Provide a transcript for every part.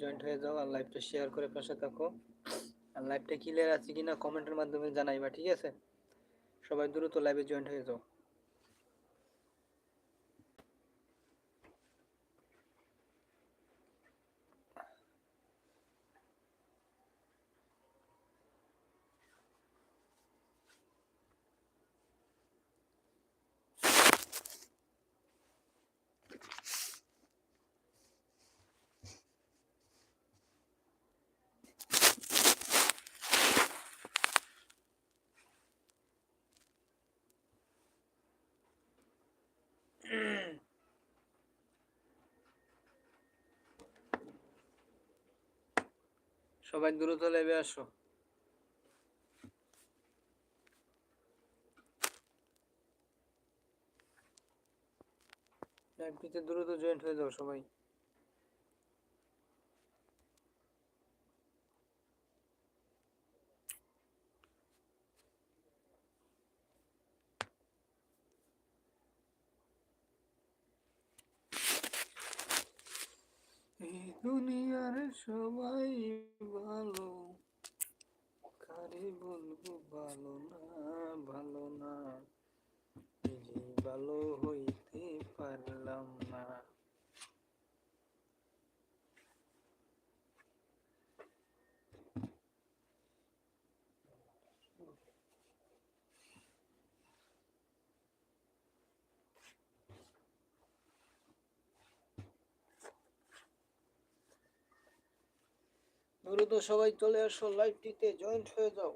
Joint হয়ে যাও আর লাইভটা শেয়ার করে পাশে থাকো। আর লাইভটা ক্লিয়ার আছে কিনা কমেন্টের মাধ্যমে জানাইবা, ঠিক আছে? সবাই দ্রুত লাইভে জয়েন্ট হয়ে যাও। সবাই দ্রুত লেবে আসো। দ্রুত জয়েন্ট হয়ে যাও সবাই এই দুনিয়ার সবাই ভালো। কারে বলব ভালো না ভালো না। ভালো হইতে পারলাম না। দ্রুত সবাই চলে আসো লাইভটিতে জয়েন্ট হয়ে যাও।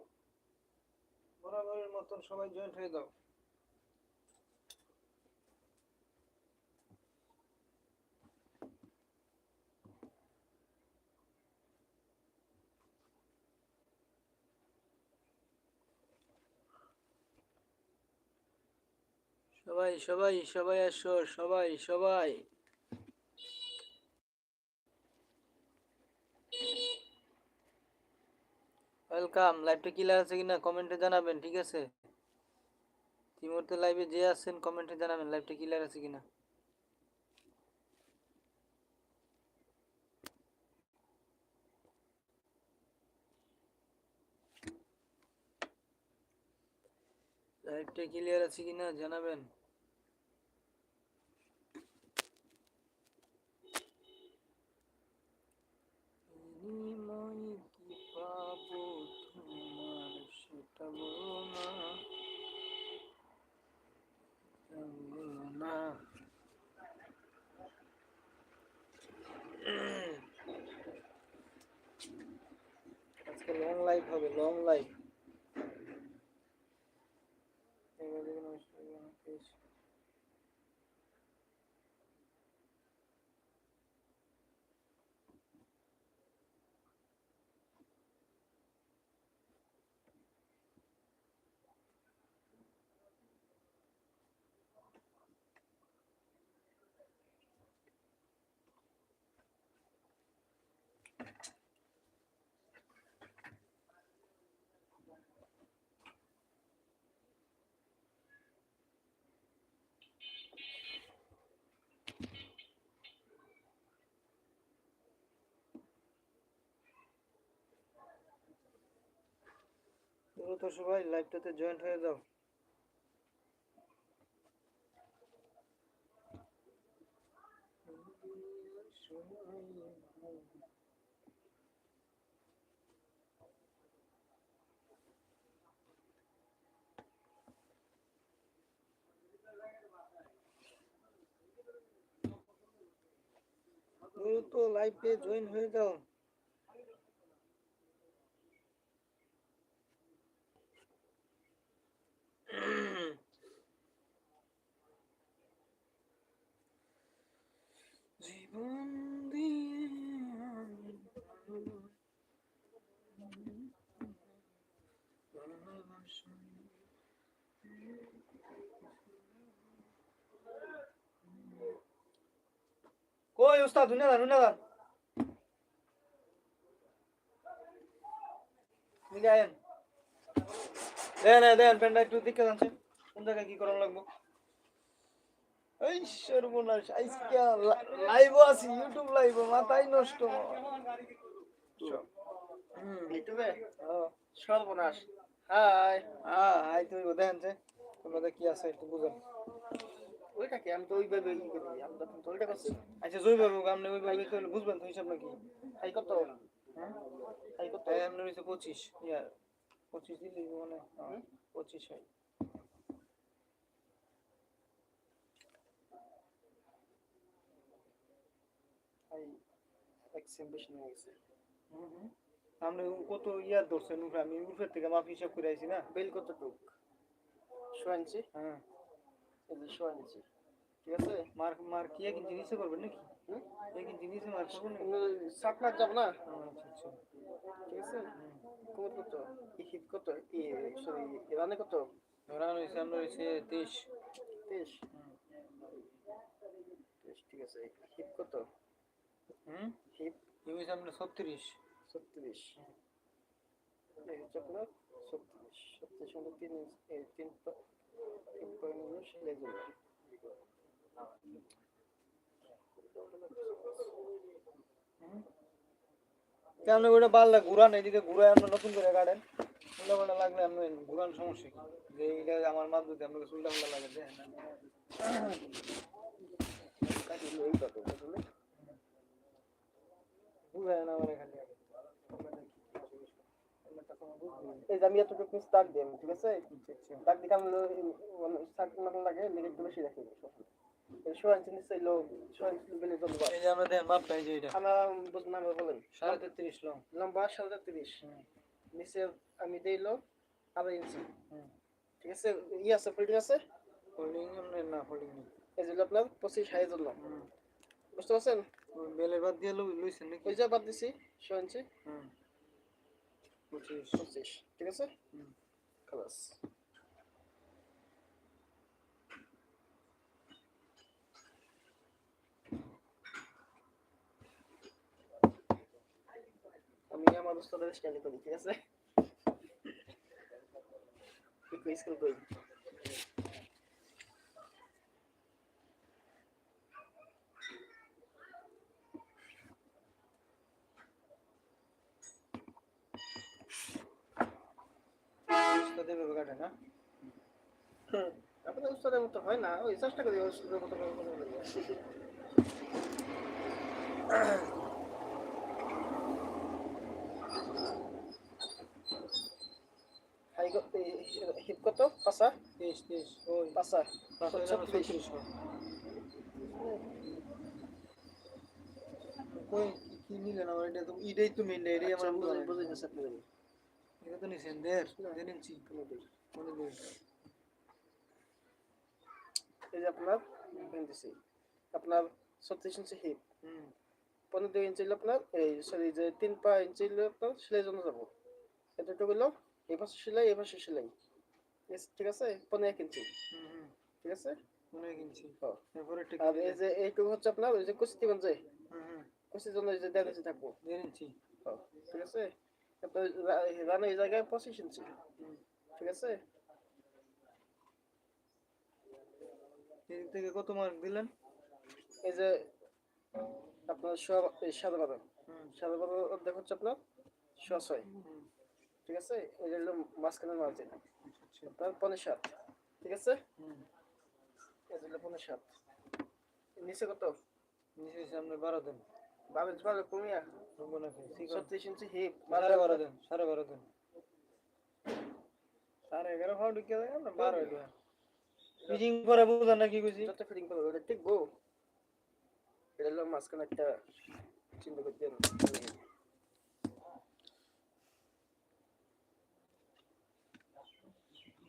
বরাবরের মতন সবাই জয়েন্ট হয়ে যাও। সবাই সবাই সবাই আসো, সবাই সবাই। ওয়েলকাম লাইভটা ক্লিয়ার আছে কিনা কমেন্টে জানাবেন, ঠিক আছে? এই মুহূর্তে লাইভে যে আছেন কমেন্টে জানাবেন লাইভটা ক্লিয়ার আছে কিনা। লাইভটা ক্লিয়ার আছে কিনা জানাবেন বিনিময়ে কি পাবো তোমার সেটা বলো না সেটা বলো না আজকে লং লাইফ হবে লং লাইভ দ্রুত সবাই লাইভটাতে জয়েন্ট হয়ে যাও। দ্রুত লাইভে জয়েন হয়ে যাও। জীবন দিয়ে আমি ভালোবাসি। কই উস্তাদ হুনে দান হুনে দান গায়েন দেন দেন পেনটা একটু দিকে যাচ্ছে কোন জায়গায় কি করার লাগবো এই সর্বনাশ আজকে লাইভ আছি ইউটিউব লাইভ মাথায় নষ্ট। ইউটিউবে? সর্বনাশ। হাই। হ্যাঁ হাই তুই দেখেন যে তোমাদের কি আছে একটু বুঝেন ওইটা কি? আমি তো ওইভাবে ই করি আমি তো তো ওইটা করছি। আচ্ছা আপনি ওইভাবে বুঝবেন তো হিসাব নাকি? হাই কত হ্যাঁ? হাই কত তাই হয়েছে পঁচিশ। ইয়ার পঁচিশ দিলি মানে পঁচিশ হয়। হাই এক সেম বেশি নিয়ে গেছে আপনি কত ইয়ার ধরছেন উঠে আমি উঠের থেকে মাপ হিসাব করে আইছি না? বেল কত টুক শো হ্যাঁ। এই যে ঠিক আছে? মার্ক মার্ক কি এক ইঞ্চি করবেন নাকি? এক নিচে মার্ক করবেন সাত লাখ যাব না? আচ্ছা আচ্ছা। ঠিক আছে। কোমর কত? ই কত? ই সরি রানে কত? ধরা হয়েছে আপনার হয়েছে তেইশ। তেইশ। তেইশ ঠিক আছে। হিপ কত? হুম? হিপ এই হয়েছে আপনার ছত্রিশ। ছত্রিশ। এই হচ্ছে আপনার ছত্রিশ। ছত্রিশ মানে তিন তিন তিন পয়েন্ট হলো সেলাই জন্য কেন ওটা বাল্লা ঘুরান এদিকে ঘুরায় আমরা নতুন করে উল্টা পাল্টা লাগলে আপনি ঘুরান সমস্যা কি? যে এইটা আমার মাপ যদি আপনাকে উল্টা লাগে দেখেন না কাটি হলো এইভাবে বুঝলে বুঝায় না আমার এখানে এই যে আমি এতটুকু নিচে দাগ দিই ঠিক আছে? দাগ দিকে আমি শাক মতন লাগে? লেগে একটু বেশি রাখি ইঞ্চি নিচে এলো বেলে চলবে এই যে আমরা দেখেন মাপটা এই যে এটা। আমার বুঝুন বলেন। সাড়ে তেত্রিশ লং লম্বা সাড়ে তিরিশ নিচে আমি দিলো আড়াই ইঞ্চি ঠিক আছে? ই আছে ফিল্ডিং আছে? হোল্ডিং না হোল্ডিং নেই। এই যে আপনার পঁচিশ হাই হুম। বুঝতে পারছেন? বেলের বাদ দিয়ে লই- লইছেন নাকি? ওই যে বাদ দিছি শো ইঞ্চি হুম। পঁচিশ। পঁচিশ ঠিক আছে? হুম। খালাস। আমি আমার উস্তাদের স্টাইল করি ঠিক আছে? স্কুল করি উস্তাদ এভাবে কাটে না হুম, উস্তাদের মতো হয় না ওই চেষ্টা করি উস্তাদের মতো কথা বলতে। হাই কত? পাঁচা? তেইশ তেইশ। ওই। পাঁচা। ছত্রিশ। ছত্রিশ কই কি- কি নিলেন আমার? এটা তো এটাই তো মেন এটাই আমার বুঝা বুঝে- বুঝে গেছে আপনি এটা তো নিছেন দেড়? না। কোনো দিন। এই যে আপনার দিছি আপনার ছত্রিশ ইঞ্চি হিপ পনেরো দুই ইঞ্চি হলো আপনার এই সরি যে তিন পা ইঞ্চি হলো আপনার সেলাই জন্য যাব। এতটুকু হলো এই পাশে সেলাই এই পাশে সেলাই। ঠিক আছে? পনেরো এক ইঞ্চি। ঠিক আছে? ইঞ্চি। আর এই যে এইটুকু হচ্ছে আপনার ওই যে যে হুম হুম। কুচির জন্য এই যে দেড় ইঞ্চি থাকব। দেড় ইঞ্চি। ঠিক আছে? তারপর রানের জায়গায় পঁচিশ ইঞ্চি। ঠিক আছে? এদিক থেকে কত মার্ক দিলেন? এই যে আপনার এই সাদা বাদাম সাদা বাদাম অর্ধেক হচ্ছে আপনার ছয়। ঠিক আছে? এই যে হলো মাঝখানের মার্জিন আচ্ছা আপনার পনেরো সাত। ঠিক আছে? যে হলো পনেরো সাত। নিচে কত? নিচে সামনে বারো দেন। বারো বারো কমিয়া। ছত্রিশ ইঞ্চি হিপ সাড়ে বারো দেন সাড়ে বারো দেন। সাড়ে এগারো ফাউন্ড ঢুকিয়ে দেয় বারো এটা ফিটিং করে বুঝান না কি কইছি? যত ফিটিং করব ওটা ঠিক বউ। এটা হলো মাঝখানে একটা চিন্তা করতে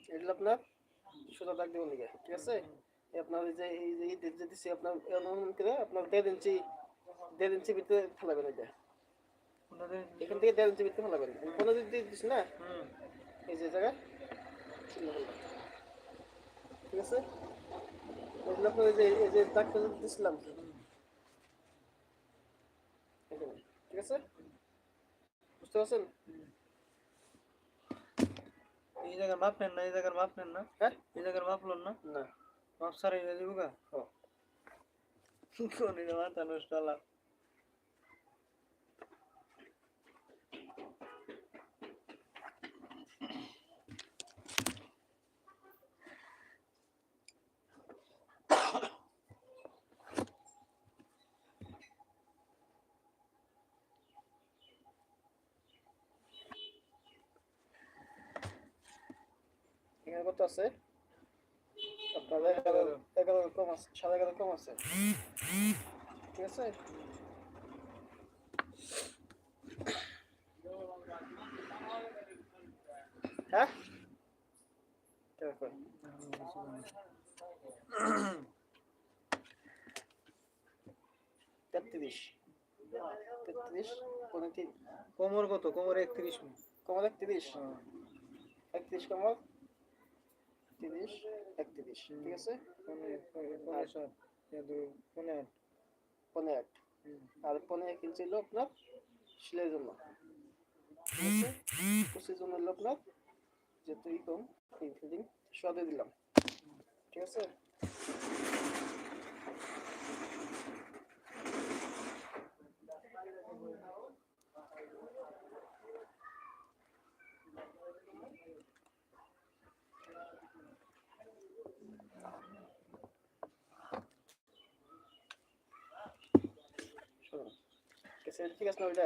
এটা আপনার সোজা দাগ দেবেন দিকে ঠিক আছে? এই আপনার যে এই যে যে দিচ্ছি আপনার এমন করে আপনার দেড় ইঞ্চি দেড় ইঞ্চি ভিতরে ফেলাবেন এটা এখান থেকে দেড় ইঞ্চি ভিতরে ফেলাবেন। পনেরো দিন দিয়ে দিস না? হুম। এই যে জায়গা। ঠিক আছে? এগুলো আপনার যে এই যে দাগটা দিছিলাম ঠিক আছে? বুঝতে পারছেন? এই জায়গার মাপ নেন না এই জায়গার মাপ নেন না। হ্যাঁ? এই জায়গার মাপ লন না। না। মাপ সারাই দিব গা। কোন মাথা নষ্ট আলা কত আছে? আপনার এগারো কম আছে সাড়ে এগারো কম আছে। ঠিক আছে? হ্যাঁ? তেত্রিশ। তেত্রিশ কোমর কত? কোমর একত্রিশ। কমল একত্রিশ। একত্রিশ কমল তিরিশ একত্রিশ ঠিক আছে? পনেরো আট। আর পনেরো এক ইঞ্চি হলো আপনার? সেলের জন্য। আছে? কুচির লোক হলো আপনার যেহেতু ই কম ফিটিং সদে দিলাম। ঠিক আছে শোনো ঠিক আছে ঠিক আছে না ওইটা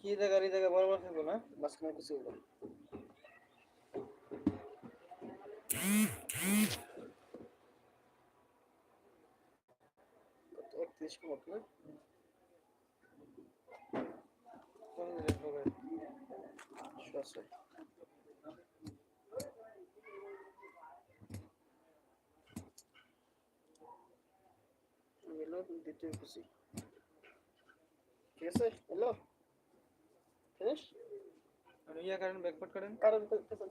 কি জায়গা এই জায়গা বরাবর থাকব না? মাঝখানে কুচি দিলাম কত? একত্রিশ কম আপনার কোন দিকে ঢোকে? আছে এলো দ্বিতীয় কুচি ঠিক আছে এলো ফিনিশ আপনি ইয়া কাটেন ব্যাকপার্ট কাটেন কারণ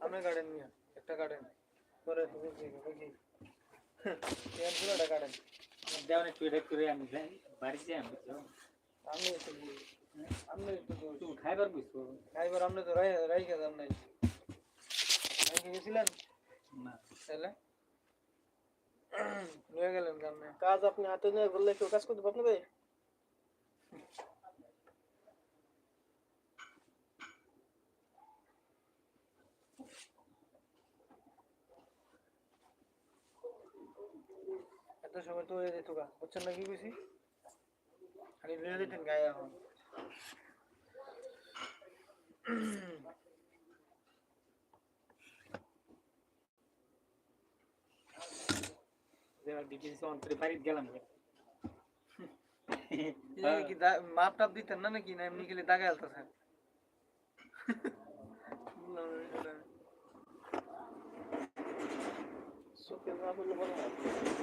আপনি কাটেন মিয়া একটা কাটেন পরে বুঝি বুঝি ইয়ার পুরোটা কাটেন দেওয়ানে টুইটা করে আমি যাই বাড়ি যাই আমি তো আপনি একটু আপনি একটু তুই খাইবার বুঝছ খাইবার আপনি তো রাই রাই খেতাম নাই রাইকে গেছিলেন না তাহলে নিয়ে গেলেন কেমনে কাজ আপনি হাতে নিয়ে বললে কেউ কাজ করতে পারবে? এত সময় তো হয়ে যেত গা। বুঝছেন না কি কইছি? খালি লয়ে দিতেন গায়ে এখন। দেওয়ার দিকে অন্তরে বাড়ি গেলাম এই যে কি দা- মাপ টাপ দিতেন না নাকি না এমনি খেলে দাগে আলতেছেন চোখের না হলে বলে না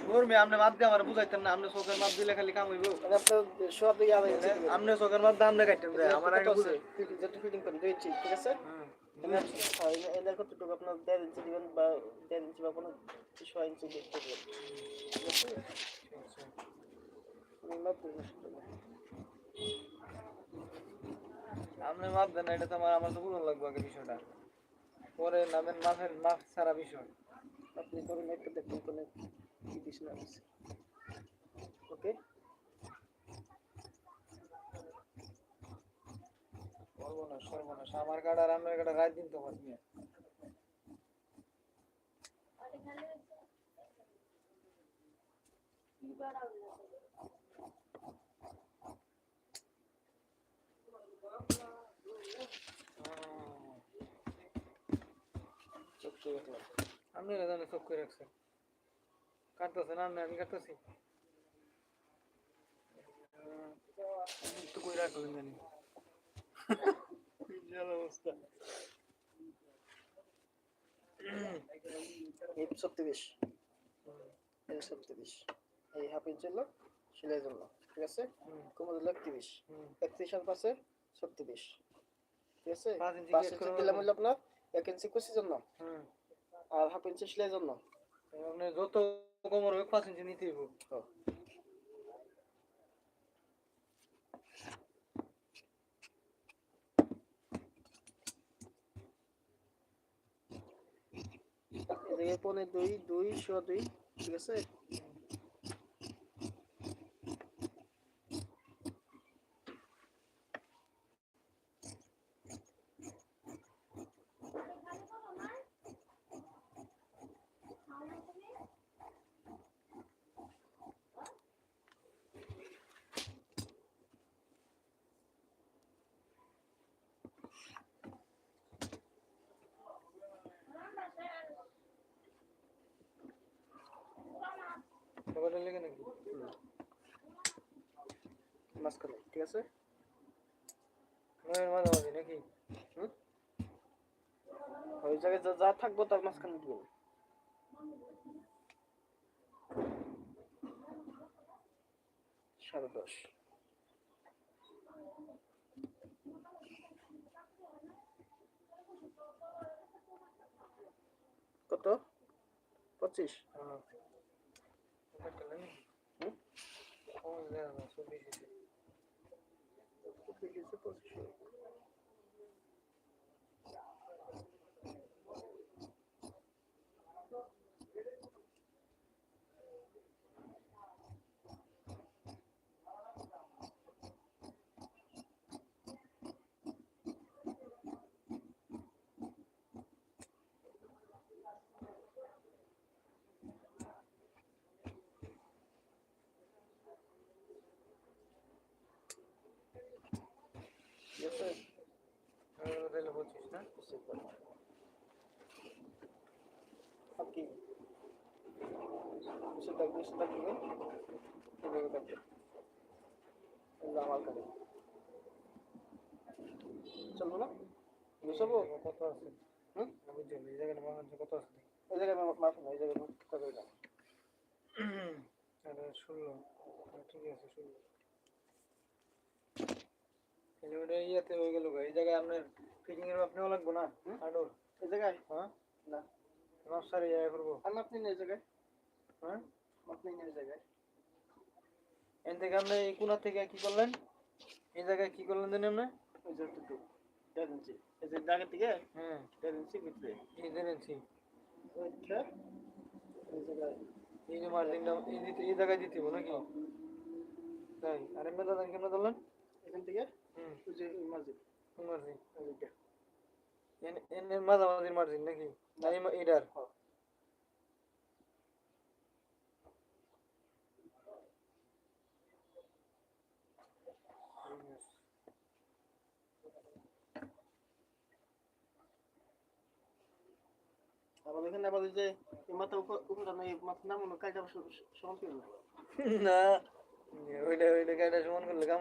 ধরবে আপনি মাপ দিয়ে আমার বুঝাইতেন না আপনি চোখের মাপ দিলে খালি কাম হইব মানে আপনার সব দিকে আলাদা আছে আপনি চোখের মাপ দাম দিয়ে কাটতেন যায় আমার আগে বুঝে যেটা ফিটিং করেন দুই ইঞ্চি ঠিক আছে এনার কতটুকু আপনার দেড় ইঞ্চি দিবেন বা দেড় ইঞ্চি বা কোনো ছয় ইঞ্চি আছে মাপ দিন আপনি মাপ দেন এটা তো আমার আমার তো বুঝন লাগবে আগে বিষয়টা। পরে নামের মাপের মাপ ছাড়া বিষয়। আপনি করুন, একটু দেখুন কোনো কি দিস না ওকে? সর্বনাশ সর্বনাশ। আমার কাটা আর আমার কাটা রাত দিন তোমার মিয়া আপনি চোখ করে রাখছেন। কাটতেছেন আপনি? আমি কাটতেছি একটু করে রাখলেন জানি। ছত্রিশ ছত্রিশ এই হাফ ইঞ্চি সেলাই জন্য ঠিক আছে? কোমর হলো একত্রিশ। একত্রিশ আর পাশে ছত্রিশ ঠিক আছে? পাঁচ ইঞ্চি দিলাম হলো আপনার এক ইঞ্চি কুচির জন্য। হুম। আর হাফ ইঞ্চি সেলাই জন্য। যত কোমর হবে পাঁচ ইঞ্চি নিতেই হবে। ও। এদিকে দুই দুই শো দুই ঠিক আছে সবাই লেগে নাকি মাঝখানে ঠিক আছে? নয়ের মাঝামাঝি নাকি? ওই জায়গায় যা- থাকব তার মাঝখানে দিবেন সাড়ে দশ। কত? পঁচিশ। হ্যাঁ। ব্যাপারটা নাকি হুম? ও দেখ না চব্বিশ হয়েছে পঁচিশ পঁচিশ ঠিক আছে হ্যাঁ, তাহলে পঁচিশ না বুঝতে পারলাম। আর কি বেশি থাক বেশি থাকবে এভাবে থাকবে এগুলো চলবো না বুঝব কত আছে হুম। এই জায়গাটা কত আছে এই জায়গায় মাফ না এই জায়গায় আরে ষোলো ঠিক আছে, ষোলো। কিলোমিটার ইয়াতে হয়ে গেল এই জায়গায় আপনার ফিটিং এর মাপ নেওয়া লাগবে না? আডোর এই জায়গায়? হ্যাঁ। না। মাপ সারি ইয়ে করব। আর মাপ নেই না এই জায়গায়। হ্যাঁ? মাপ নেই এই জায়গায়। এন থেকে আপনি এই কোনা থেকে কি করলেন? এই জায়গায় কি করলেন জানেন আপনি? ওই যে একটু দেড় ইঞ্চি। এই যে দাগের থেকে হ্যাঁ। দেড় ইঞ্চি ভিতরে। এই জেনেছি ওইটা এই জায়গায়। এই যে মার্জিনটা এই জায়গায় দিতে হবে নাকি? তাই। আর এমনি দাদা কেমন ধরলেন? এখান থেকে যে কোন মার্জিন ওইটা এন এর মাঝামাঝির মার্জিন নাকি? না হ্যাঁ। আবার এখানে আবার যে মাথা উপর উপরে না এই মাথা নামানো কাজটা সমান ছিল না ওইটা ওইটা গাড়িটা সমান করলে কাম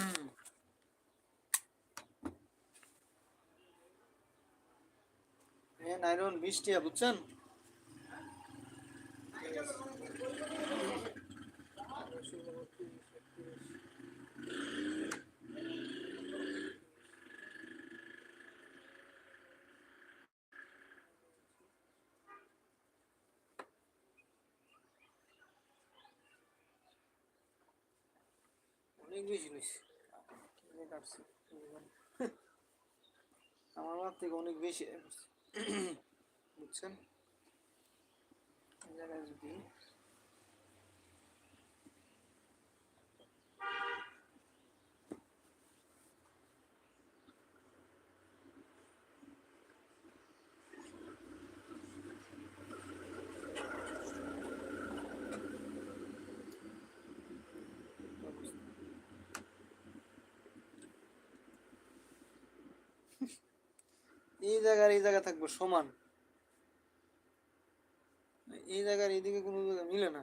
নাইরন বিশ বুঝছেন অনেক বেশি লইছে আমার মার থেকে অনেক বেশি। বুঝছেন জায়গায় যদি এই জায়গার এই জায়গা থাকব সমান। এই জায়গার এইদিকে কোনো জায়গা মিলে না।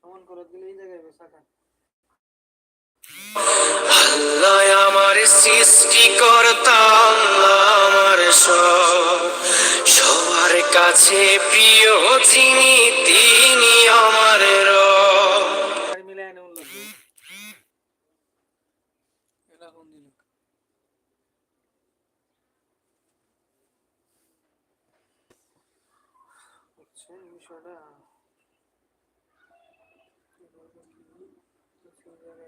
সমান করে দিলে এই জায়গায় আল্লাহ আমার সৃষ্টিকর্তা, আল্লাহ আমার সব। সবার কাছে প্রিয় যিনি, তিনি আমার রব আর মিলে এনে উল্লেখ এটা কোন দিল বুঝছেন বিষয়টা?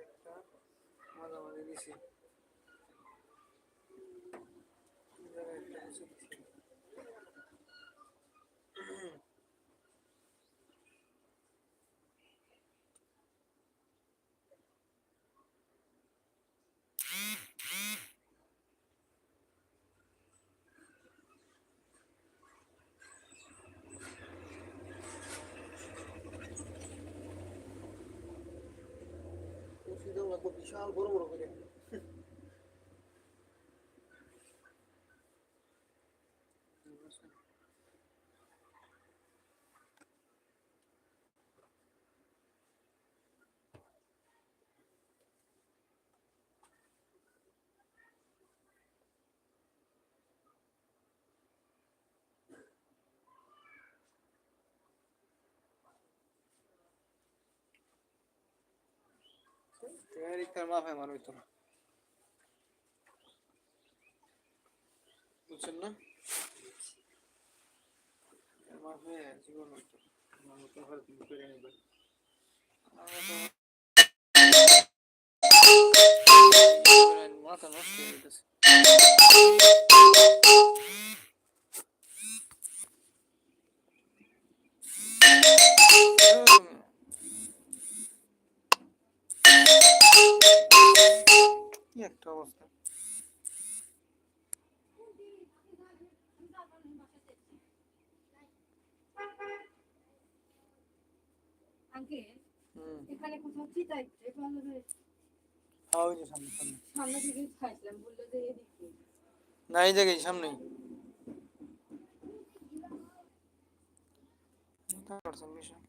একটা মাঝামাঝি দিছি দাও লাগবো বিশাল বড় বড় করে। রিক্তার মাথায় মার হইতো না বুঝছেন না? এর মাথায় জীবন হইতো। আমার মতো করে নেবে এখানে কোথাও চিতাই এখানে হ্যাঁ ওই যে সামনে সামনে। সামনে থেকে খাইছিলাম বলল যে এদিকে। না এই জায়গায় বিষয়